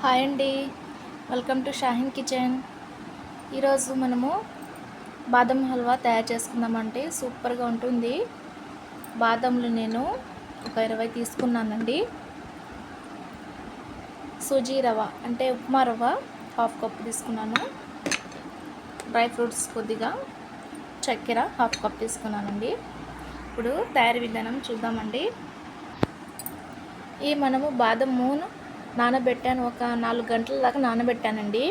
Hi అండి. Welcome to Shaheen kitchen. ఈరోజు మనము బాదం హల్వా తయారు చేసుకుందామంటే సూపర్గా ఉంటుంది. బాదంలు నేను ఒక ఇరవై తీసుకున్నానండి. సూజీ రవ్వ అంటే ఉప్మా రవ్వ హాఫ్ కప్ తీసుకున్నాను. డ్రై ఫ్రూట్స్ కొద్దిగా చక్కెర హాఫ్ కప్ తీసుకున్నానండి. ఇప్పుడు తయారీ విధానం చూద్దామండి. ఈ మనము బాదం మూను నానబెట్టాను. ఒక నాలుగు గంటల దాకా నానబెట్టానండి.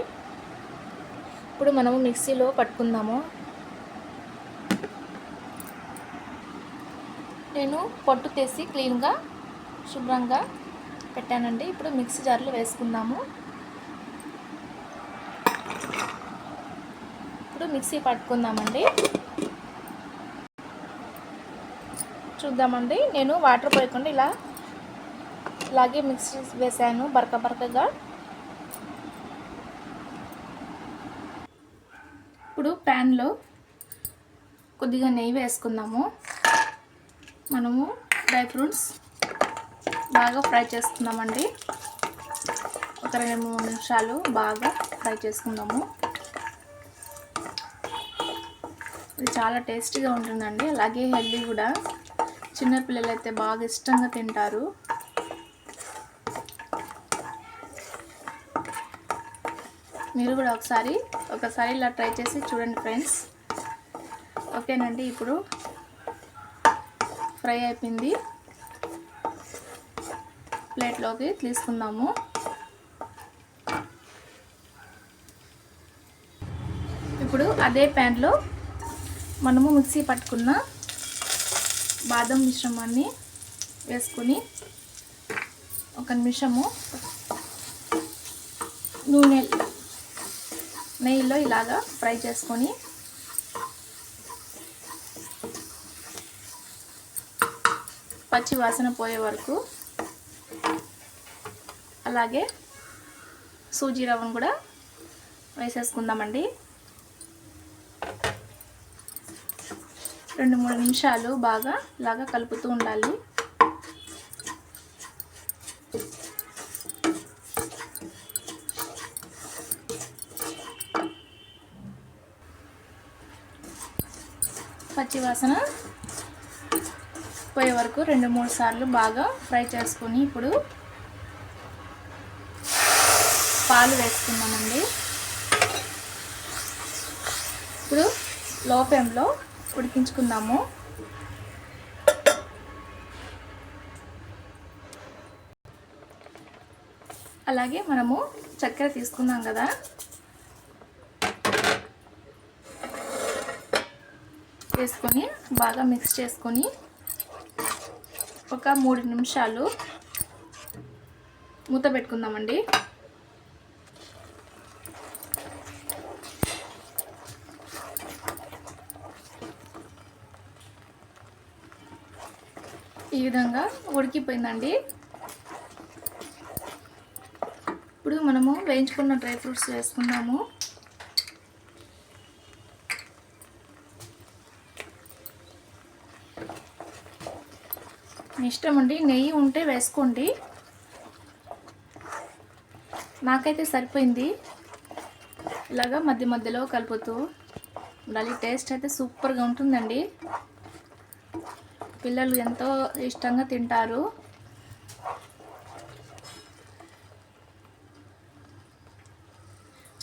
ఇప్పుడు మనము మిక్సీలో పట్టుకుందాము. నేను పొట్టు తీసి క్లీన్గా శుభ్రంగా పెట్టానండి. ఇప్పుడు మిక్సీ జార్లో వేసుకుందాము. ఇప్పుడు మిక్సీ పట్టుకుందామండి. చూద్దామండి. నేను వాటర్ పోయకుండా ఇలా ఇలాగే మిక్సీ వేసాను బరక బరకగా. ఇప్పుడు ప్యాన్లో కొద్దిగా నెయ్యి వేసుకుందాము. మనము డ్రై ఫ్రూట్స్ బాగా ఫ్రై చేసుకుందామండి. ఒక రెండు మూడు నిమిషాలు బాగా ఫ్రై చేసుకుందాము. ఇది చాలా టేస్టీగా ఉంటుందండి. అలాగే హెల్దీ కూడా. చిన్నపిల్లలు అయితే బాగా ఇష్టంగా తింటారు. మీరు కూడా ఒకసారి ఒకసారి ఇలా ట్రై చేసి చూడండి ఫ్రెండ్స్. ఓకేనండి ఇప్పుడు ఫ్రై అయిపోయింది. ప్లేట్లోకి తీసుకుందాము. ఇప్పుడు అదే ప్యాన్లో మనము మిక్సీ పట్టుకున్న బాదం మిశ్రమాన్ని వేసుకొని ఒక నిమిషము నూనె నెయ్యిలో ఇలాగా ఫ్రై చేసుకొని పచ్చి వాసన పోయే వరకు అలాగే సూజీ రవ్వను కూడా వేసేసుకుందామండి. రెండు మూడు నిమిషాలు బాగా ఇలాగా కలుపుతూ ఉండాలి. పచ్చి వాసన పోయే వరకు రెండు మూడు సార్లు బాగా ఫ్రై చేసుకొని ఇప్పుడు పాలు వేసుకుందామండి. ఇప్పుడు లో ఫ్లేమ్లో ఉడికించుకుందాము. అలాగే మనము చక్కెర తీసుకున్నాం కదా. వేసుకొని బాగా మిక్స్ చేసుకొని ఒక మూడు నిమిషాలు మూత పెట్టుకుందామండి. ఈ విధంగా ఉడికిపోయిందండి. ఇప్పుడు మనము వేయించుకున్న డ్రై ఫ్రూట్స్ వేసుకున్నాము మీ ఇష్టం అండి నెయ్యి ఉంటే వేసుకోండి. నాకైతే సరిపోయింది. ఇలాగా మధ్య మధ్యలో కలుపుతూ ఉండాలి. టేస్ట్ అయితే సూపర్గా ఉంటుందండి. పిల్లలు ఎంతో ఇష్టంగా తింటారు.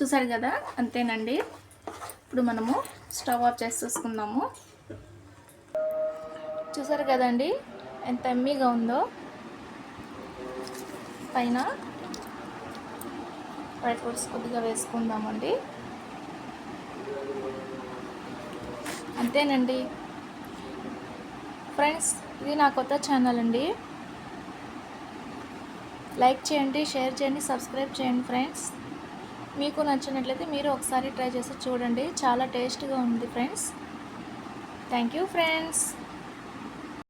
చూసారు కదా? అంతేనండి. ఇప్పుడు మనము స్టవ్ ఆఫ్ చేసి చూసుకుందాము చూసారు కదండి? ఎంత ఎమ్మీగా ఉందో. పైన డ్రై ఫ్రూట్స్ కొద్దిగా వేసుకుందామండి. అంతేనండి. ఫ్రెండ్స్ ఇది నా కొత్త ఛానల్ అండి. లైక్ చేయండి షేర్ చేయండి సబ్స్క్రైబ్ చేయండి ఫ్రెండ్స్. మీకు నచ్చినట్లయితే మీరు ఒకసారి ట్రై చేసి చూడండి. చాలా టేస్ట్గా ఉంది ఫ్రెండ్స్. Thank you friends.